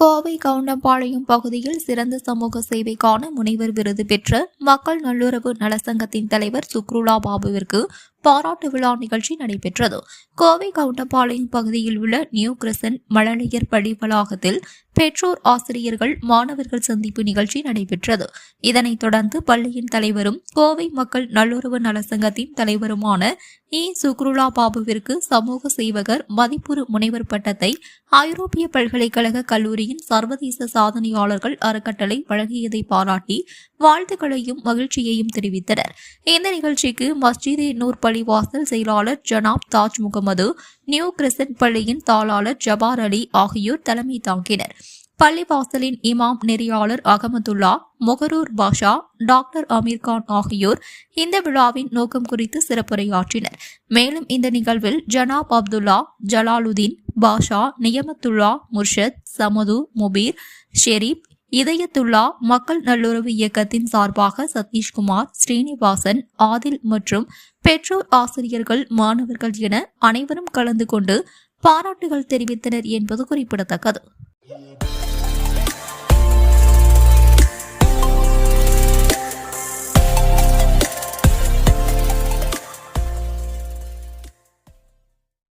கோவை கவுண்டம்பாளையம் பகுதியில் சிறந்த சமூக சேவைக்கான முனைவர் விருது பெற்ற மக்கள் நல்லுறவு நலசங்கத்தின் தலைவர் சுக்ருலா பாபுவிற்கு பாராட்டு விழா நிகழ்ச்சி நடைபெற்றது. கோவை கவுண்டபாளையம் பகுதியில் உள்ள நியூ கிரசன் மழலையர் பள்ளி வளாகத்தில் பெற்றோர் ஆசிரியர்கள் மாணவர்கள் சந்திப்பு நிகழ்ச்சி நடைபெற்றது. இதனைத் தொடர்ந்து பள்ளியின் தலைவரும் கோவை மக்கள் நல்லுறவு நலசங்கத்தின் தலைவருமான இ. சுக்ருலா பாபுவிற்கு சமூக சேவகர் மதிப்புறு முனைவர் பட்டத்தை ஐரோப்பிய பல்கலைக்கழக கல்லூரியின் சர்வதேச சாதனையாளர்கள் அறக்கட்டளை வழங்கியதை பாராட்டி வாழ்த்துக்களையும் மகிழ்ச்சியையும் தெரிவித்தனர். இந்த நிகழ்ச்சிக்கு மஸ்ஜிதே நூர் பள்ளிவாசல் செயலாளர் ஜனாப் தாஜ் முகமது நியூ கிறிசன் பள்ளியின் தாளாளர் ஜபார் அலி ஆகியோர் தலைமை தாங்கினர். பள்ளிவாசலின் இமாம் நெறியாளர் அகமதுல்லா மொகரூர் பாஷா டாக்டர் அமீர்கான் ஆகியோர் இந்த விழாவின் நோக்கம் குறித்து சிறப்புரையாற்றினர். மேலும் இந்த நிகழ்வில் ஜனாப் அப்துல்லா ஜலாலுதீன் பாஷா நியமத்துல்லா முர்ஷத் சமது முபீர் ஷெரீப் இதயத்துல்லா மக்கள் நல்லுறவு இயக்கத்தின் சார்பாக சதீஷ்குமார் ஸ்ரீனிவாசன் ஆதில் மற்றும் பெற்றோர் ஆசிரியர்கள் மாணவர்கள் என அனைவரும் கலந்து கொண்டு பாராட்டுகள் தெரிவித்தனர் என்பது குறிப்பிடத்தக்கது.